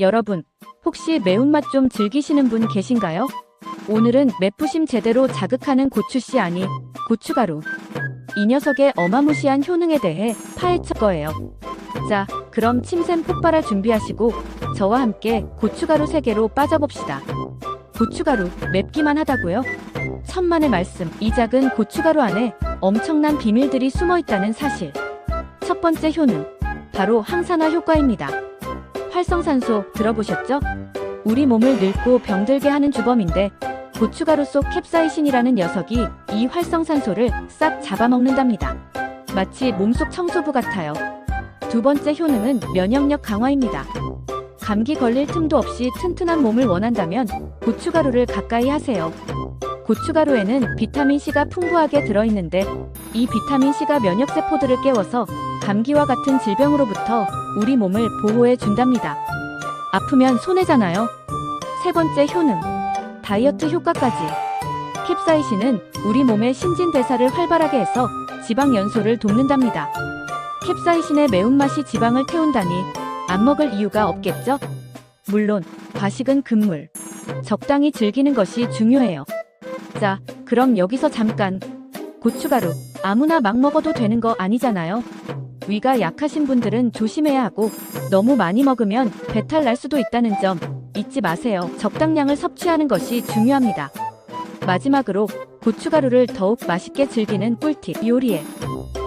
여러분, 혹시 매운맛 좀 즐기시는 분 계신가요? 오늘은 맵부심 제대로 자극하는 고추씨 아니 고추가루. 이 녀석의 어마무시한 효능에 대해 파헤칠 거예요. 자, 그럼 침샘 폭발할 준비하시고 저와 함께 고추가루 세계로 빠져봅시다. 고추가루 맵기만 하다고요? 천만의 말씀, 이 작은 고추가루 안에 엄청난 비밀들이 숨어 있다는 사실. 첫 번째 효능, 바로 항산화 효과입니다. 활성산소 들어보셨죠? 우리 몸을 늙고 병들게 하는 주범인데 고추가루 속 캡사이신이라는 녀석이 이 활성산소를 싹 잡아먹는답니다. 마치 몸속 청소부 같아요. 두 번째 효능은 면역력 강화입니다. 감기 걸릴 틈도 없이 튼튼한 몸을 원한다면 고추가루를 가까이 하세요. 고추가루에는 비타민C가 풍부하게 들어있는데 이 비타민C가 면역세포들을 깨워서 감기와 같은 질병으로부터 우리 몸을 보호해 준답니다. 아프면 손해잖아요. 세 번째 효능. 다이어트 효과까지. 캡사이신은 우리 몸의 신진대사를 활발하게 해서 지방 연소를 돕는답니다. 캡사이신의 매운맛이 지방을 태운다니 안 먹을 이유가 없겠죠? 물론 과식은 금물. 적당히 즐기는 것이 중요해요. 자, 그럼 여기서 잠깐. 고추가루 아무나 막 먹어도 되는 거 아니잖아요. 위가 약하신 분들은 조심해야 하고 너무 많이 먹으면 배탈 날 수도 있다는 점 잊지 마세요. 적당량을 섭취하는 것이 중요합니다. 마지막으로 고추가루를 더욱 맛있게 즐기는 꿀팁 요리에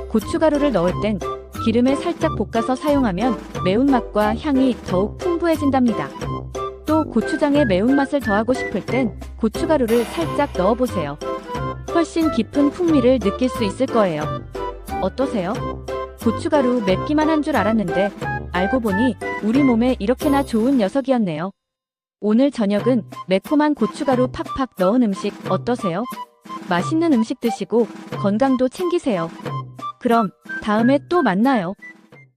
고추가루를 넣을 땐 기름에 살짝 볶아서 사용하면 매운맛과 향이 더욱 풍부해진답니다. 또 고추장에 매운맛을 더하고 싶을 땐 고추가루를 살짝 넣어보세요. 훨씬 깊은 풍미를 느낄 수 있을 거예요. 어떠세요? 고추가루 맵기만 한 줄 알았는데 알고 보니 우리 몸에 이렇게나 좋은 녀석이었네요. 오늘 저녁은 매콤한 고추가루 팍팍 넣은 음식 어떠세요? 맛있는 음식 드시고 건강도 챙기세요. 그럼 다음에 또 만나요.